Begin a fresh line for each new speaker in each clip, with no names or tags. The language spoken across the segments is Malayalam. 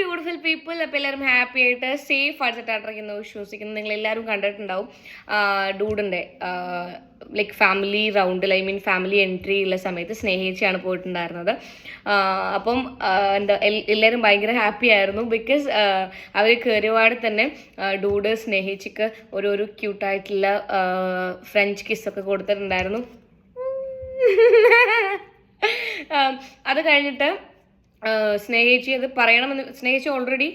ബ്യൂട്ടിഫുൾ പീപ്പിൾ അപ്പോൾ എല്ലാവരും ഹാപ്പി ആയിട്ട് സേഫ് ആയിട്ടായിട്ടിരിക്കുന്നു വിശ്വസിക്കുന്നു നിങ്ങൾ എല്ലാവരും കണ്ടിട്ടുണ്ടാവും. ഡൂഡിന്റെ ലൈക്ക് ഫാമിലി റൗണ്ടിൽ ഐ മീൻ ഫാമിലി എൻട്രി ഉള്ള സമയത്ത് സ്നേഹിച്ചാണ് പോയിട്ടുണ്ടായിരുന്നത്. അപ്പം എന്താ എല്ലാവരും ഭയങ്കര ഹാപ്പി ആയിരുന്നു. ബിക്കോസ് അവർ കയറിയപാട് തന്നെ ഡൂഡ് സ്നേഹിച്ചിക്ക് ഓരോരോ ക്യൂട്ടായിട്ടുള്ള ഫ്രഞ്ച് കിസ്സൊക്കെ കൊടുത്തിട്ടുണ്ടായിരുന്നു. അത് കഴിഞ്ഞിട്ട് സ്നേഹിച്ചി അത് പറയണമെന്ന് സ്നേഹിച്ച് ഓൾറെഡി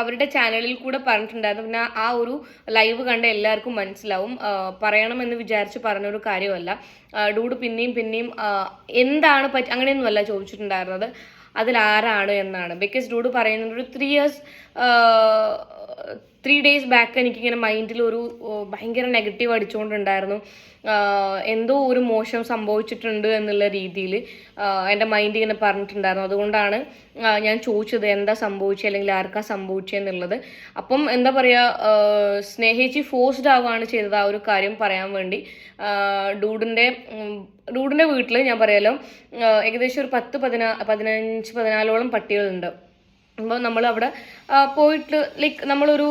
അവരുടെ ചാനലിൽ കൂടെ പറഞ്ഞിട്ടുണ്ടായിരുന്നു. പിന്നെ ആ ഒരു ലൈവ് കണ്ട എല്ലാവർക്കും മനസ്സിലാവും. പറയണമെന്ന് വിചാരിച്ച് പറഞ്ഞൊരു കാര്യമല്ല. ഡൂഡ് പിന്നെയും പിന്നെയും എന്താണ് പറ്റി അങ്ങനെയൊന്നുമല്ല ചോദിച്ചിട്ടുണ്ടായിരുന്നത്. അതിലാരാണ് എന്നാണ്. ബിക്കോസ് ഡൂഡ് പറയുന്നത് ഒരു three years three days back എനിക്കിങ്ങനെ മൈൻഡിൽ ഒരു ഭയങ്കര നെഗറ്റീവ് അടിച്ചുകൊണ്ടുണ്ടായിരുന്നു എന്തോ ഒരു മോശം സംഭവിച്ചിട്ടുണ്ട് എന്നുള്ള രീതിയിൽ എന്റെ മൈൻഡ് ഇങ്ങനെ പറഞ്ഞിട്ടുണ്ടായിരുന്നു. അതുകൊണ്ടാണ് ഞാൻ ചോദിച്ചത് എന്താ സംഭവിച്ചത് അല്ലെങ്കിൽ ആർക്കാ സംഭവിച്ചതെന്നുള്ളത് അപ്പം എന്താ പറയുക സ്നേഹിച്ച് ഫോഴ്സ്ഡ് ആവുകയാണ് ചെയ്തത് ആ ഒരു കാര്യം പറയാൻ വേണ്ടി. ഡൂഡിന്റെ ഡൂഡിന്റെ വീട്ടിൽ ഞാൻ പറയാലോ ഏകദേശം ഒരു പത്ത് പതിനാ പതിനഞ്ച് പതിനാലോളം പട്ടികളുണ്ട്. അപ്പോൾ നമ്മൾ അവിടെ പോയിട്ട് ലൈക്ക് നമ്മളൊരു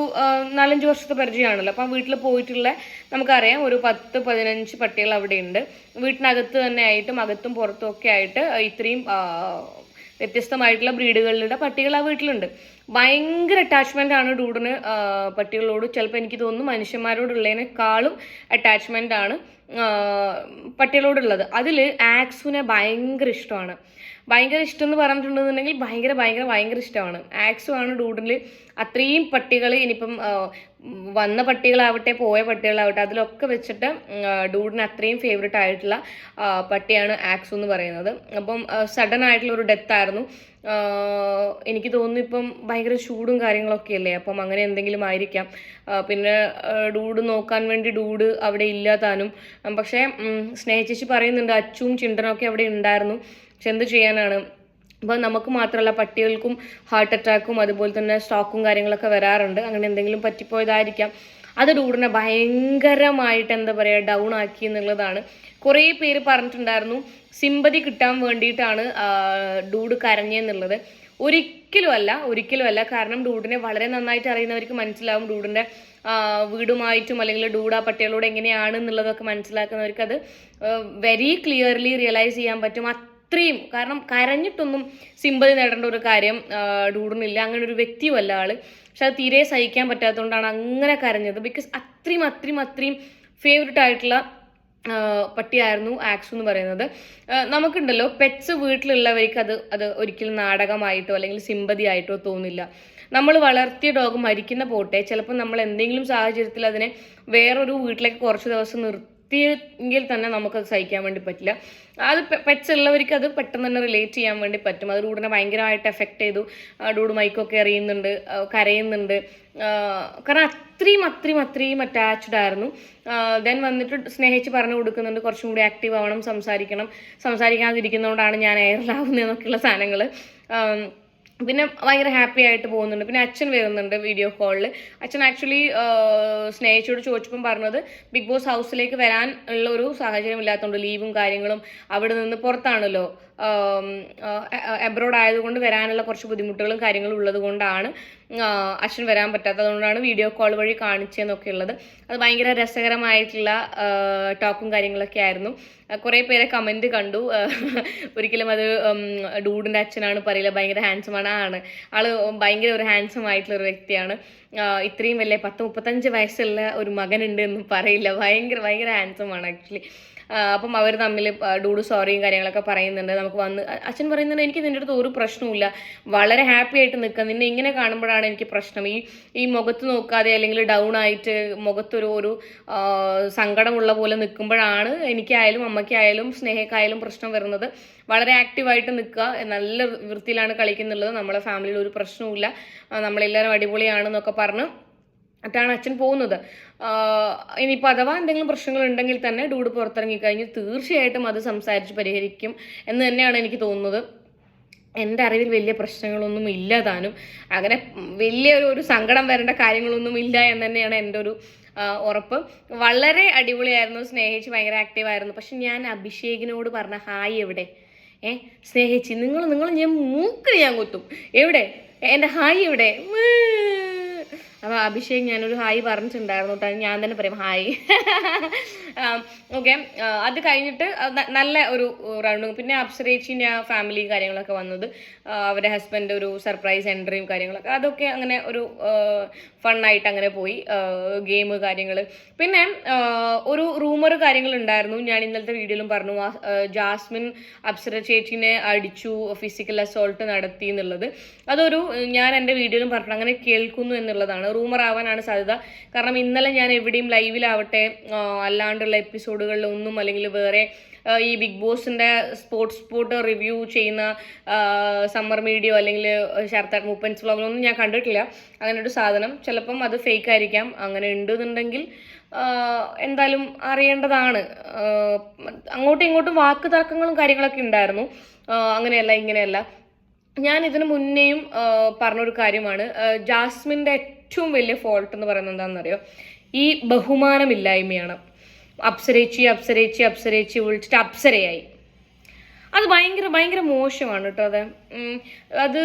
നാലഞ്ച് വർഷത്തെ പരിചയമാണല്ലോ. അപ്പം വീട്ടിൽ പോയിട്ടുള്ള നമുക്കറിയാം ഒരു പത്ത് പതിനഞ്ച് പട്ടികൾ അവിടെ ഉണ്ട് വീട്ടിനകത്ത് തന്നെ ആയിട്ടും അകത്തും പുറത്തും ഒക്കെ ആയിട്ട് ഇത്രയും വ്യത്യസ്തമായിട്ടുള്ള ബ്രീഡുകളുടെ പട്ടികൾ ആ വീട്ടിലുണ്ട്. ഭയങ്കര അറ്റാച്ച്മെന്റ് ആണ് ഡൂഡിന് പട്ടികളോട്. ചിലപ്പോൾ എനിക്ക് തോന്നുന്നു മനുഷ്യന്മാരോടുള്ളതിനേക്കാളും അറ്റാച്ച്മെന്റ് ആണ് പട്ടികളോടുള്ളത്. അതിൽ ആക്സുവിനെ ഭയങ്കര ഇഷ്ടമാണ്. ഭയങ്കര ഇഷ്ടം എന്ന് പറഞ്ഞിട്ടുണ്ടെന്നുണ്ടെങ്കിൽ ഭയങ്കര ഭയങ്കര ഭയങ്കര ഇഷ്ടമാണ്. ആക്സും ആണ് ഡൂഡിൽ അത്രയും പട്ടികൾ ഇനിയിപ്പം വന്ന പട്ടികളാവട്ടെ പോയ പട്ടികളാവട്ടെ അതിലൊക്കെ വെച്ചിട്ട് ഡൂഡിന് അത്രയും ഫേവററ്റ് ആയിട്ടുള്ള പട്ടിയാണ് ആക്സു എന്ന് പറയുന്നത്. അപ്പം സഡൻ ആയിട്ടുള്ള ഒരു ഡെത്ത് ആയിരുന്നു. എനിക്ക് തോന്നുന്നു ഇപ്പം ഭയങ്കര ചൂടും കാര്യങ്ങളൊക്കെ അല്ലേ? അപ്പം അങ്ങനെ എന്തെങ്കിലും ആയിരിക്കാം. പിന്നെ ഡൂഡ് നോക്കാൻ വേണ്ടി ഡൂഡ് അവിടെ ഇല്ല താനും ഉം, പക്ഷേ സ്നേഹിച്ചേച്ചി പറയുന്നുണ്ട് അച്ചും ചിണ്ടനൊക്കെ അവിടെ ഉണ്ടായിരുന്നു. പക്ഷെ എന്ത് ചെയ്യാനാണ്? അപ്പോൾ നമുക്ക് മാത്രമല്ല പട്ടികൾക്കും ഹാർട്ട് അറ്റാക്കും അതുപോലെ തന്നെ സ്ട്രോക്കും കാര്യങ്ങളൊക്കെ വരാറുണ്ട്. അങ്ങനെ എന്തെങ്കിലും പറ്റിപ്പോയതായിരിക്കാം. അത് ഡൂഡിനെ ഭയങ്കരമായിട്ട് എന്താ പറയുക ഡൗൺ ആക്കി എന്നുള്ളതാണ്. കുറേ പേര് പറഞ്ഞിട്ടുണ്ടായിരുന്നു സിമ്പതി കിട്ടാൻ വേണ്ടിയിട്ടാണ് ഡൂഡ് കരഞ്ഞെന്നുള്ളത്. ഒരിക്കലും അല്ല ഒരിക്കലും അല്ല കാരണം ഡൂഡിനെ വളരെ നന്നായിട്ട് അറിയുന്നവർക്ക് മനസ്സിലാവും. ഡൂഡിന്റെ വീടുമായിട്ടും അല്ലെങ്കിൽ ഡൂഡ് ആ പട്ടികളോട് എങ്ങനെയാണ് എന്നുള്ളതൊക്കെ മനസ്സിലാക്കുന്നവർക്ക് അത് വെരി ക്ലിയർലി റിയലൈസ് ചെയ്യാൻ പറ്റും. അത്രയും കാരണം കരഞ്ഞിട്ടൊന്നും സിമ്പതി നേടേണ്ട ഒരു കാര്യം ഡൂഡിനില്ല. അങ്ങനെ ഒരു വ്യക്തിയുമല്ല ആൾ. പക്ഷെ അത് തീരെ സഹിക്കാൻ പറ്റാത്തതുകൊണ്ടാണ് അങ്ങനെ കരഞ്ഞത്. ബിക്കോസ് അത്രയും അത്രയും അത്രയും ഫേവററ്റ് ആയിട്ടുള്ള പട്ടിയായിരുന്നു ആക്സ് എന്ന് പറയുന്നത്. നമുക്കുണ്ടല്ലോ പെറ്റ്സ് വീട്ടിലുള്ളവർക്ക് അത് അത് ഒരിക്കലും നാടകമായിട്ടോ അല്ലെങ്കിൽ സിമ്പതി ആയിട്ടോ തോന്നില്ല. നമ്മൾ വളർത്തിയ ഡോഗ് മരിക്കുന്ന പോട്ടെ. ചിലപ്പോൾ നമ്മൾ എന്തെങ്കിലും സാഹചര്യത്തിൽ അതിനെ വേറൊരു വീട്ടിലേക്ക് കുറച്ച് ദിവസം നിർത്തിയെങ്കിൽ തന്നെ നമുക്കത് സഹിക്കാൻ വേണ്ടി പറ്റില്ല. അത് പെറ്റ്സ് ഉള്ളവർക്ക് അത് പെട്ടെന്ന് തന്നെ റിലേറ്റ് ചെയ്യാൻ വേണ്ടി പറ്റും. അത് ഡൂഡിനെ ഭയങ്കരമായിട്ട് എഫക്റ്റ് ചെയ്തു. ഡൂഡ് മൈക്കൊക്കെ എറിയുന്നുണ്ട് കരയുന്നുണ്ട്. കാരണം അത്രയും അത്രയും അത്രയും അറ്റാച്ച്ഡ് ആയിരുന്നു. ദെൻ വന്നിട്ട് സ്നേഹിച്ച് പറഞ്ഞു കൊടുക്കുന്നുണ്ട് കുറച്ചും കൂടി ആക്റ്റീവ് ആവണം സംസാരിക്കണം. സംസാരിക്കാതിരിക്കുന്നതുകൊണ്ടാണ് ഞാൻ എയറിലാവുന്നതെന്നൊക്കെയുള്ള സാധനങ്ങൾ പിന്നെ ഭയങ്കര ഹാപ്പി ആയിട്ട് പോകുന്നുണ്ട്. പിന്നെ അച്ഛൻ വരുന്നുണ്ട് വീഡിയോ കോളിൽ അച്ഛൻ ആക്ച്വലി സ്നേഹിച്ചോട് ചോദിച്ചപ്പം പറഞ്ഞത് ബിഗ് ബോസ് ഹൗസിലേക്ക് വരാൻ ഉള്ള ഒരു സാഹചര്യം ഇല്ലാത്തതുകൊണ്ട് ലീവും കാര്യങ്ങളും അവിടെ നിന്ന് പുറത്താണല്ലോ. എബ്രോഡ് ആയതുകൊണ്ട് വരാനുള്ള കുറച്ച് ബുദ്ധിമുട്ടുകളും കാര്യങ്ങളും ഉള്ളത് കൊണ്ടാണ് അച്ഛൻ വരാൻ പറ്റാത്തതുകൊണ്ടാണ് വീഡിയോ കോൾ വഴി കാണിച്ചതെന്നൊക്കെ ഉള്ളത്. അത് ഭയങ്കര രസകരമായിട്ടുള്ള ടോക്കും കാര്യങ്ങളൊക്കെ ആയിരുന്നു. കുറേ പേരെ കമന്റ് കണ്ടു. ഒരിക്കലും അത് ഡൂഡിന്റെ അച്ഛനാണ് പറയില്ല ഭയങ്കര ഹാൻസം ആണ്. ആണ്. ആൾ ഭയങ്കര ഒരു ഹാൻസം ആയിട്ടുള്ള ഒരു വ്യക്തിയാണ്. ഇത്രയും വലിയ പത്ത് മുപ്പത്തഞ്ച് വയസ്സുള്ള ഒരു മകനുണ്ട് എന്ന് പറയില്ല. ഭയങ്കര ഭയങ്കര ഹാൻസം ആണ് ആക്ച്വലി അപ്പം അവർ തമ്മിൽ ഡൂഡ് സോറിയും കാര്യങ്ങളൊക്കെ പറയുന്നുണ്ട്. നമുക്ക് വന്ന് അച്ഛൻ പറയുന്നുണ്ട് എനിക്ക് നിന്റെ അടുത്ത് ഒരു പ്രശ്നവുമില്ല. വളരെ ഹാപ്പി ആയിട്ട് നിൽക്കുക നിന്നെ ഇങ്ങനെ കാണുമ്പോഴാണ് എനിക്ക് പ്രശ്നം. ഈ ഈ മുഖത്ത് നോക്കാതെ അല്ലെങ്കിൽ ഡൗൺ ആയിട്ട് മുഖത്തൊരു ഒരു സങ്കടമുള്ള പോലെ നിൽക്കുമ്പോഴാണ് എനിക്കായാലും അമ്മയ്ക്കായാലും സ്നേഹക്കായാലും പ്രശ്നം വരുന്നത്. വളരെ ആക്റ്റീവായിട്ട് നിൽക്കുക. നല്ല വൃത്തിയിലാണ് കളിക്കുന്നുള്ളത്. നമ്മളെ ഫാമിലിയിൽ ഒരു പ്രശ്നവുമില്ല. നമ്മളെല്ലാവരും അടിപൊളിയാണെന്നൊക്കെ പറഞ്ഞ് ാണ് അച്ഛൻ പോകുന്നത്. ഇനിയിപ്പോൾ അഥവാ എന്തെങ്കിലും പ്രശ്നങ്ങൾ ഉണ്ടെങ്കിൽ തന്നെ ഡൂഡ് പുറത്തിറങ്ങി കഴിഞ്ഞ് തീർച്ചയായിട്ടും അത് സംസാരിച്ച് പരിഹരിക്കും എന്ന് തന്നെയാണ് എനിക്ക് തോന്നുന്നത്. എന്റെ അറിവിൽ വലിയ പ്രശ്നങ്ങളൊന്നും ഇല്ല താനും. അങ്ങനെ വലിയ ഒരു സങ്കടം വരേണ്ട കാര്യങ്ങളൊന്നും ഇല്ല എന്ന് തന്നെയാണ് എന്റെ ഒരു ഉറപ്പ്. വളരെ അടിപൊളിയായിരുന്നു. സ്നേഹിച്ച് ഭയങ്കര ആക്റ്റീവായിരുന്നു പക്ഷെ ഞാൻ അഭിഷേകിനോട് പറഞ്ഞ ഹായ് എവിടെ? ഏ സ്നേഹിച്ച് നിങ്ങൾ നിങ്ങൾ ഞാൻ മൂക്ക് ഞാൻ കുത്തും. എവിടെ? എന്റെ ഹായ് ഇവിടെ അപ്പോൾ അഭിഷേക് ഞാനൊരു ഹായ് പറഞ്ഞിട്ടുണ്ടായിരുന്നു കേട്ടോ. ഞാൻ തന്നെ പറയും ഹായ്. ഓക്കെ അത് കഴിഞ്ഞിട്ട് നല്ല ഒരു റൗണ്ട് പിന്നെ അപ്സരേച്ചിന്റെ ആ ഫാമിലി കാര്യങ്ങളൊക്കെ വന്നത് അവരുടെ ഹസ്ബൻഡ് ഒരു സർപ്രൈസ് എൻട്രിയും കാര്യങ്ങളൊക്കെ. അതൊക്കെ അങ്ങനെ ഒരു ഫണ്ണായിട്ട് അങ്ങനെ പോയി ഗെയിം കാര്യങ്ങൾ പിന്നെ ഒരു റൂമർ കാര്യങ്ങളുണ്ടായിരുന്നു ഞാൻ ഇന്നലത്തെ വീഡിയോയിലും പറഞ്ഞു ജാസ്മിൻ അപ്സര ചേച്ചിനെ അടിച്ചു ഫിസിക്കൽ അസോൾട്ട് നടത്തി എന്നുള്ളത്. അതൊരു ഞാൻ എന്റെ വീഡിയോയിലും പറഞ്ഞു അങ്ങനെ കേൾക്കുന്നു എന്നുള്ളതാണ്. റൂമർ ആവാനാണ് സാധ്യത. കാരണം ഇന്നലെ ഞാൻ എവിടെയും ലൈവിലാവട്ടെ അല്ലാണ്ടുള്ള എപ്പിസോഡുകളിലൊന്നും അല്ലെങ്കിൽ വേറെ ഈ ബിഗ് ബോസിന്റെ സ്പോർട്സ് സ്പോർട്ട് റിവ്യൂ ചെയ്യുന്ന സമ്മർ മീഡിയോ അല്ലെങ്കിൽ ശരത്താട്ട് മൂപ്പൻസ് വ്ളോഗിലൊന്നും ഞാൻ കണ്ടിട്ടില്ല. അങ്ങനെ ഒരു സാധനം. ചിലപ്പം അത് ഫേക്ക് ആയിരിക്കാം. അങ്ങനെ ഉണ്ടെന്നുണ്ടെങ്കിൽ എന്തായാലും അറിയേണ്ടതാണ്. അങ്ങോട്ടും ഇങ്ങോട്ടും വാക്ക് തർക്കങ്ങളും കാര്യങ്ങളൊക്കെ ഉണ്ടായിരുന്നു. അങ്ങനെയല്ല ഇങ്ങനെയല്ല. ഞാൻ ഇതിനു മുന്നേയും പറഞ്ഞൊരു കാര്യമാണ്. ജാസ്മിന്റെ ഏറ്റവും വലിയ ഫോൾട്ട് എന്ന് പറയുന്നത് എന്താണെന്നറിയോ? ഈ ബഹുമാനമില്ലായ്മയാണ്. അപ്സരേച്ചി അപ്സരേച്ചി അപ്സരേച്ചി വിളിച്ചിട്ട് അപ്സരയായി. അത് ഭയങ്കര ഭയങ്കര മോശമാണ് കേട്ടോ അത്. അത്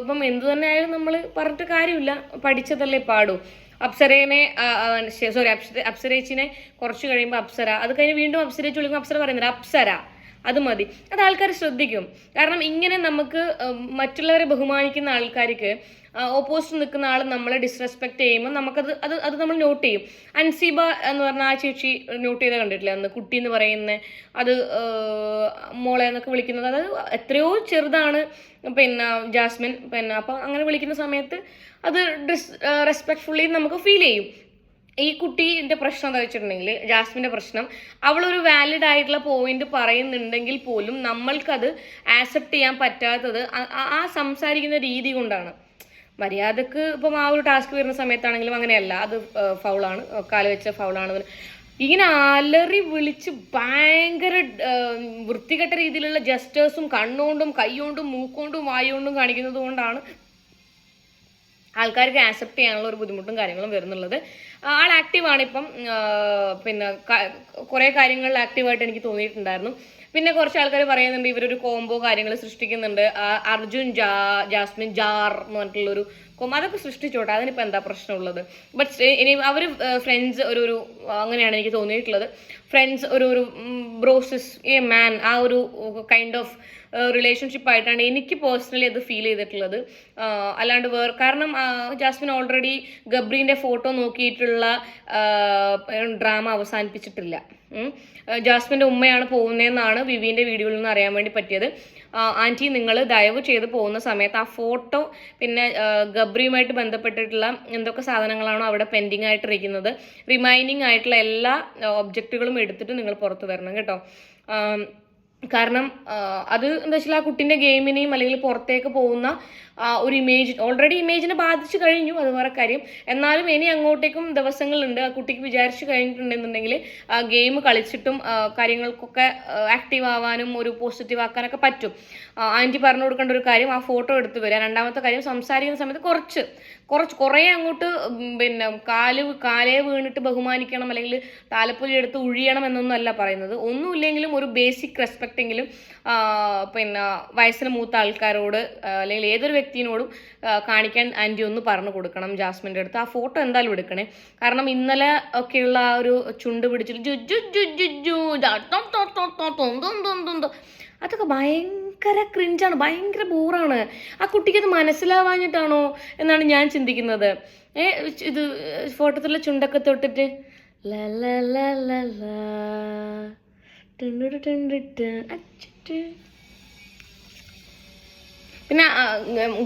ഇപ്പം എന്തു തന്നെ ആയാലും നമ്മൾ പറഞ്ഞിട്ട് കാര്യമില്ല. പഠിച്ചതല്ലേ പാടൂ. അപ്സരേനെ സോറി അപ്സര അപ്സരേച്ചിനെ കുറച്ച് കഴിയുമ്പോൾ അപ്സര. അത് കഴിഞ്ഞ് വീണ്ടും അപ്സരേച്ച് വിളിക്കുമ്പോൾ അപ്സര പറയുന്നില്ല അപ്സര. അത് മതി. അത് ആൾക്കാർ ശ്രദ്ധിക്കും. കാരണം ഇങ്ങനെ നമുക്ക് മറ്റുള്ളവരെ ബഹുമാനിക്കുന്ന ആൾക്കാർക്ക് ഓപ്പോസിറ്റ് നിൽക്കുന്ന ആൾ നമ്മളെ ഡിസ്റെസ്പെക്ട് ചെയ്യുമ്പോൾ നമുക്കത് അത് അത് നമ്മൾ നോട്ട് ചെയ്യും. അൻസീബ എന്ന് പറഞ്ഞ ആ ചേച്ചി നോട്ട് ചെയ്ത് കണ്ടിട്ടില്ല? അന്ന് കുട്ടി എന്ന് പറയുന്ന അത് മോളെ എന്നൊക്കെ വിളിക്കുന്നത്. അതായത് എത്രയോ ചെറുതാണ് പിന്നെ ജാസ്മിൻ പിന്നെ അപ്പോൾ അങ്ങനെ വിളിക്കുന്ന സമയത്ത് അത് ഡിസ് റെസ്പെക്ട്ഫുള്ളി നമുക്ക് ഫീൽ ചെയ്യും. ഈ കുട്ടീന്റെ പ്രശ്നം എന്താ വെച്ചിട്ടുണ്ടെങ്കിൽ ജാസ്മിന്റെ പ്രശ്നം അവളൊരു വാലിഡ് ആയിട്ടുള്ള പോയിന്റ് പറയുന്നുണ്ടെങ്കിൽ പോലും നമ്മൾക്കത് ആക്സെപ്റ്റ് ചെയ്യാൻ പറ്റാത്തത് ആ സംസാരിക്കുന്ന രീതി കൊണ്ടാണ്. മര്യാദയ്ക്ക് ഇപ്പം ആ ഒരു ടാസ്ക് വരുന്ന സമയത്താണെങ്കിലും അങ്ങനെയല്ല. അത് ഫൗളാണ്. കാൽ വെച്ച ഫൗളാണ്. ഇങ്ങനെ അലറി വിളിച്ച് ഭയങ്കര വൃത്തികെട്ട രീതിയിലുള്ള ജസ്റ്റേഴ്സും കണ്ണുകൊണ്ടും കൈകൊണ്ടും മൂക്കൊണ്ടും വായുകൊണ്ടും കാണിക്കുന്നത് കൊണ്ടാണ് ആൾക്കാർക്ക് ആക്സെപ്റ്റ് ചെയ്യാനുള്ള ഒരു ബുദ്ധിമുട്ടും കാര്യങ്ങളും വരുന്നുള്ളത്. ആൾ ആക്റ്റീവാണ് ഇപ്പം പിന്നെ കുറേ കാര്യങ്ങളിൽ ആക്റ്റീവായിട്ട് എനിക്ക് തോന്നിയിട്ടുണ്ടായിരുന്നു. പിന്നെ കുറച്ച് ആൾക്കാർ പറയുന്നുണ്ട് ഇവരൊരു കോംബോ കാര്യങ്ങൾ സൃഷ്ടിക്കുന്നുണ്ട്. അർജുൻ ജാ ജാസ്മിൻ ജാർ എന്ന് പറഞ്ഞിട്ടുള്ളൊരു കോംബോ അതൊക്കെ സൃഷ്ടിച്ചോട്ടെ അതിനിപ്പോൾ എന്താ പ്രശ്നമുള്ളത്? ബട്ട് ഇനി അവർ ഫ്രണ്ട്സ് ഒരു ഒരു അങ്ങനെയാണ് എനിക്ക് തോന്നിയിട്ടുള്ളത്. ഫ്രണ്ട്സ് ഒരു ഒരു ബ്രോസിസ് എ മാൻ ആ ഒരു കൈൻഡ് ഓഫ് റിലേഷൻഷിപ്പ് ആയിട്ടാണ് എനിക്ക് പേഴ്സണലി അത് ഫീൽ ചെയ്തിട്ടുള്ളത്. അല്ലാണ്ട് വേറെ കാരണം ജാസ്മിൻ ഓൾറെഡി ഗബ്രീന്റെ ഫോട്ടോ നോക്കിയിട്ടുള്ള ഡ്രാമ അവസാനിപ്പിച്ചിട്ടില്ല. ജാസ്മിന്റെ ഉമ്മയാണ് പോകുന്നതെന്നാണ് വിവിന്റെ വീഡിയോയിൽ നിന്ന് അറിയാൻ വേണ്ടി പറ്റിയത്. ആന്റി നിങ്ങൾ ദയവ് ചെയ്ത് പോകുന്ന സമയത്ത് ആ ഫോട്ടോ പിന്നെ ഗബ്രിയുമായിട്ട് ബന്ധപ്പെട്ടിട്ടുള്ള എന്തൊക്കെ സാധനങ്ങളാണോ അവിടെ പെൻഡിങ് ആയിട്ടിരിക്കുന്നത് റിമൈനിങ് ആയിട്ടുള്ള എല്ലാ ഒബ്ജക്റ്റുകളും എടുത്തിട്ട് നിങ്ങൾ പുറത്ത് വരണം കേട്ടോ. കാരണം അത് എന്താ വെച്ചാൽ ആ കുട്ടീന്റെ ഗെയിമിനെയും അല്ലെങ്കിൽ പുറത്തേക്ക് പോകുന്ന ഒരു ഇമേജ് ഓൾറെഡി ഇമേജിനെ ബാധിച്ചു കഴിഞ്ഞു അത് വേറെ കാര്യം. എന്നാലും ഇനി അങ്ങോട്ടേക്കും ദിവസങ്ങളുണ്ട്. ആ കുട്ടിക്ക് വിചാരിച്ചു കഴിഞ്ഞിട്ടുണ്ടെന്നുണ്ടെങ്കിൽ ആ ഗെയിം കളിച്ചിട്ടും കാര്യങ്ങൾക്കൊക്കെ ആക്റ്റീവ് ആവാനും ഒരു പോസിറ്റീവ് ആക്കാനൊക്കെ പറ്റും. ആന്റി പറഞ്ഞു കൊടുക്കേണ്ട ഒരു കാര്യം ആ ഫോട്ടോ എടുത്ത് വരിക രണ്ടാമത്തെ കാര്യം സംസാരിക്കുന്ന സമയത്ത് കുറച്ച് കുറച്ച് കുറേ അങ്ങോട്ട് പിന്നെ കാൽ കാലേ വീണിട്ട് ബഹുമാനിക്കണം അല്ലെങ്കിൽ താലപ്പൊലി എടുത്ത് ഉഴിയണം എന്നൊന്നും അല്ല പറയുന്നത്. ഒന്നുമില്ലെങ്കിലും ഒരു ബേസിക് റെസ്പെക്റ്റ് എങ്കിലും പിന്നെ വയസ്സിന് മൂത്ത ആൾക്കാരോട് അല്ലെങ്കിൽ ഏതൊരു വ്യക്തിയോടും കാണിക്കാൻ ആന്റി ഒന്ന് പറഞ്ഞു കൊടുക്കണം ജാസ്മിന്റെ അടുത്ത്. ആ ഫോട്ടോ എന്തായാലും എടുക്കണേ. കാരണം ഇന്നലെ ഒക്കെയുള്ള ആ ഒരു ചുണ്ട് പിടിച്ചിട്ട് അതൊക്കെ ഭയങ്കര ക്രിഞ്ചാണ് ഭയങ്കര ബോറാണ് ആ കുട്ടിക്ക് അത് മനസ്സിലാവാഞ്ഞിട്ടാണോ എന്നാണ് ഞാൻ ചിന്തിക്കുന്നത്. ഏ ഇത് ഫോട്ടോത്തിലുള്ള ചുണ്ടൊക്കെ തൊട്ടിട്ട് ല ല ല ല. പിന്നെ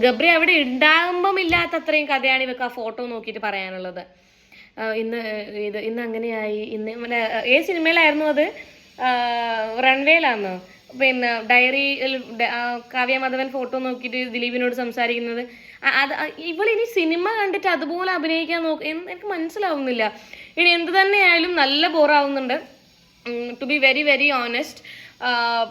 ഗബ്രി അവിടെ ഉണ്ടാകുമ്പം ഇല്ലാത്ത അത്രയും കഥയാണ് ഇവർക്ക് ആ ഫോട്ടോ നോക്കിയിട്ട് പറയാനുള്ളത്. ഇന്ന് ഇത് ഇന്ന് അങ്ങനെയായി. ഇന്ന് മറ്റേ ഏത് സിനിമയിലായിരുന്നു അത്? റൺവേയിലാണോ പിന്നെ ഡയറിയിൽ കാവ്യ മാധവൻ ഫോട്ടോ നോക്കിയിട്ട് ദിലീപിനോട് സംസാരിക്കുന്നത്. അത് ഇവളിനി സിനിമ കണ്ടിട്ട് അതുപോലെ അഭിനയിക്കാൻ നോക്ക് എനിക്ക് മനസ്സിലാവുന്നില്ല. ഇനി എന്ത് തന്നെയായാലും നല്ല ബോറാവുന്നുണ്ട് to be very very honest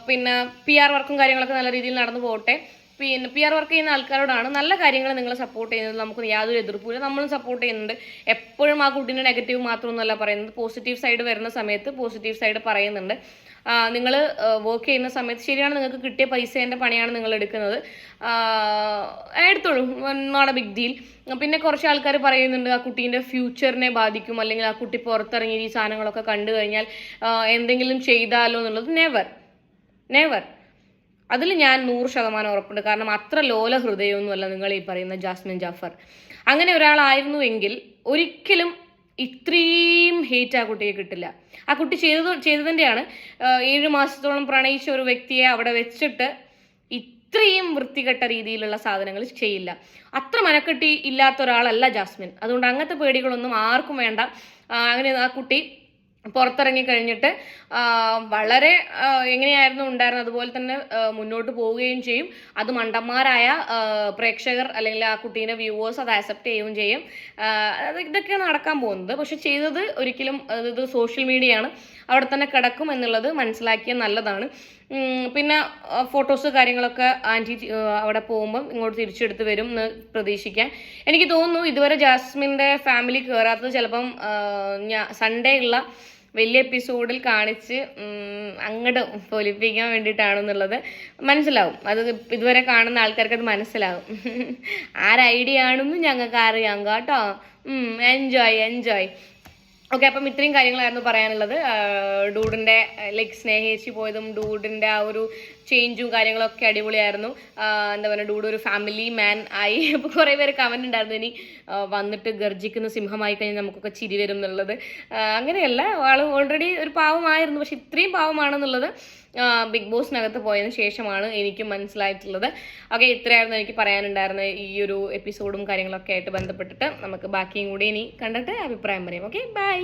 പിന്നെ പി ആർ വർക്കും കാര്യങ്ങളൊക്കെ നല്ല രീതിയിൽ നടന്നു പോകട്ടെ. പിന്നെ പി ആർ വർക്ക് ചെയ്യുന്ന ആൾക്കാരോടാണ് നല്ല കാര്യങ്ങൾ നിങ്ങൾ സപ്പോർട്ട് ചെയ്യുന്നത്. നമുക്ക് യാതൊരു എതിർപ്പില്ല നമ്മളും സപ്പോർട്ട് ചെയ്യുന്നുണ്ട്. എപ്പോഴും ആ കുട്ടീന്റെ നെഗറ്റീവ് മാത്രമൊന്നുമല്ല പറയുന്നത്. പോസിറ്റീവ് സൈഡ് വരുന്ന സമയത്ത് പോസിറ്റീവ് സൈഡ് പറയുന്നുണ്ട്. നിങ്ങൾ വർക്ക് ചെയ്യുന്ന സമയത്ത് ശരിയാണ് നിങ്ങൾക്ക് കിട്ടിയ പൈസേന്റെ പണിയാണ് നിങ്ങൾ എടുക്കുന്നത്. എടുത്തോളൂ നോട്ട് എ ബിഗ് ഡീൽ പിന്നെ കുറച്ച് ആൾക്കാർ പറയുന്നുണ്ട് ആ കുട്ടീന്റെ ഫ്യൂച്ചറിനെ ബാധിക്കും അല്ലെങ്കിൽ ആ കുട്ടി പുറത്തിറങ്ങി ഈ സാധനങ്ങളൊക്കെ കണ്ടു കഴിഞ്ഞാൽ എന്തെങ്കിലും ചെയ്താലോ എന്നുള്ളത് നെവർ നെവർ അതിൽ ഞാൻ നൂറ് ശതമാനം ഉറപ്പുണ്ട്. കാരണം അത്ര ലോല ഹൃദയമൊന്നുമല്ല നിങ്ങൾ ഈ പറയുന്ന ജാസ്മിൻ ജാഫർ. അങ്ങനെ ഒരാളായിരുന്നു എങ്കിൽ ഒരിക്കലും ഇത്രയും ഹേറ്റ് ആ കുട്ടിയെ കിട്ടില്ല. ആ കുട്ടി ചെയ്തത് ചെയ്തതിന്റെയാണ് ഏഴ് മാസത്തോളം പ്രണയിച്ച ഒരു വ്യക്തിയെ അവിടെ വെച്ചിട്ട് ഇത്രയും വൃത്തികെട്ട രീതിയിലുള്ള സാധനങ്ങൾ ചെയ്യില്ല. അത്ര മനക്കെട്ടി ഇല്ലാത്ത ഒരാളല്ല ജാസ്മിൻ. അതുകൊണ്ട് അങ്ങനത്തെ പേടികളൊന്നും ആർക്കും വേണ്ട. അങ്ങനെ ആ കുട്ടി പുറത്തിറങ്ങി കഴിഞ്ഞിട്ട് വളരെ എങ്ങനെയായിരുന്നു ഉണ്ടായിരുന്നത്? അതുപോലെ തന്നെ മുന്നോട്ട് പോവുകയും ചെയ്യും. അത് മണ്ടന്മാരായ പ്രേക്ഷകർ അല്ലെങ്കിൽ ആ കുട്ടീനെ വ്യൂവേഴ്സ് അത് ആക്സെപ്റ്റ് ചെയ്യുകയും ചെയ്യും. അത് ഇതൊക്കെയാണ് നടക്കാൻ പോകുന്നത്. പക്ഷെ ചെയ്തത് ഒരിക്കലും ഇത് സോഷ്യൽ മീഡിയ ആണ്. അവിടെ തന്നെ കിടക്കും എന്നുള്ളത് മനസ്സിലാക്കിയ നല്ലതാണ്. പിന്നെ ഫോട്ടോസ് കാര്യങ്ങളൊക്കെ ആന്റി അവിടെ പോകുമ്പം ഇങ്ങോട്ട് തിരിച്ചെടുത്ത് വരും എന്ന് പ്രതീക്ഷിക്കാം. എനിക്ക് തോന്നുന്നു ഇതുവരെ ജാസ്മിന്റെ ഫാമിലി കയറാത്തത് ചിലപ്പം സൺഡേ ഉള്ള വലിയ എപ്പിസോഡിൽ കാണിച്ച് അങ്ങോട്ട് പൊലിപ്പിക്കാൻ വേണ്ടിയിട്ടാണെന്നുള്ളത് മനസ്സിലാവും. അത് ഇതുവരെ കാണുന്ന ആൾക്കാർക്ക് അത് മനസ്സിലാവും. ആരൈഡിയ ആണെന്ന് ഞങ്ങൾക്ക് അറിയാം കേട്ടോ. എൻജോയ് എൻജോയ് ഓക്കെ അപ്പം ഇത്രയും കാര്യങ്ങളായിരുന്നു പറയാനുള്ളത്. ഡൂഡിന്റെ ലൈക്ക് സ്നേഹിച്ച് പോയതും ഡൂഡിന്റെ ആ ഒരു ചേഞ്ചും കാര്യങ്ങളൊക്കെ അടിപൊളിയായിരുന്നു. എന്താ പറയുക ഡൂഡ് ഒരു ഫാമിലി മാൻ ആയി. അപ്പോൾ കുറേ പേര് കമന്റ് ഉണ്ടായിരുന്നു ഇനി വന്നിട്ട് ഗർജിക്കുന്ന സിംഹമായി കഴിഞ്ഞാൽ നമുക്കൊക്കെ ചിരി വരും എന്നുള്ളത്. അങ്ങനെയല്ല. ആൾ ഓൾറെഡി ഒരു പാവമായിരുന്നു. പക്ഷെ ഇത്രയും പാവമാണെന്നുള്ളത് ബിഗ് ബോസിനകത്ത് പോയതിന് ശേഷമാണ് എനിക്ക് മനസ്സിലായിട്ടുള്ളത്. ഓക്കെ ഇത്രയായിരുന്നു എനിക്ക് പറയാനുണ്ടായിരുന്ന ഈ ഒരു എപ്പിസോഡും കാര്യങ്ങളൊക്കെ ആയിട്ട് ബന്ധപ്പെട്ടിട്ട്. നമുക്ക് ബാക്കിയും കൂടി ഇനി കണ്ടിട്ട് അഭിപ്രായം പറയാം. Okay bye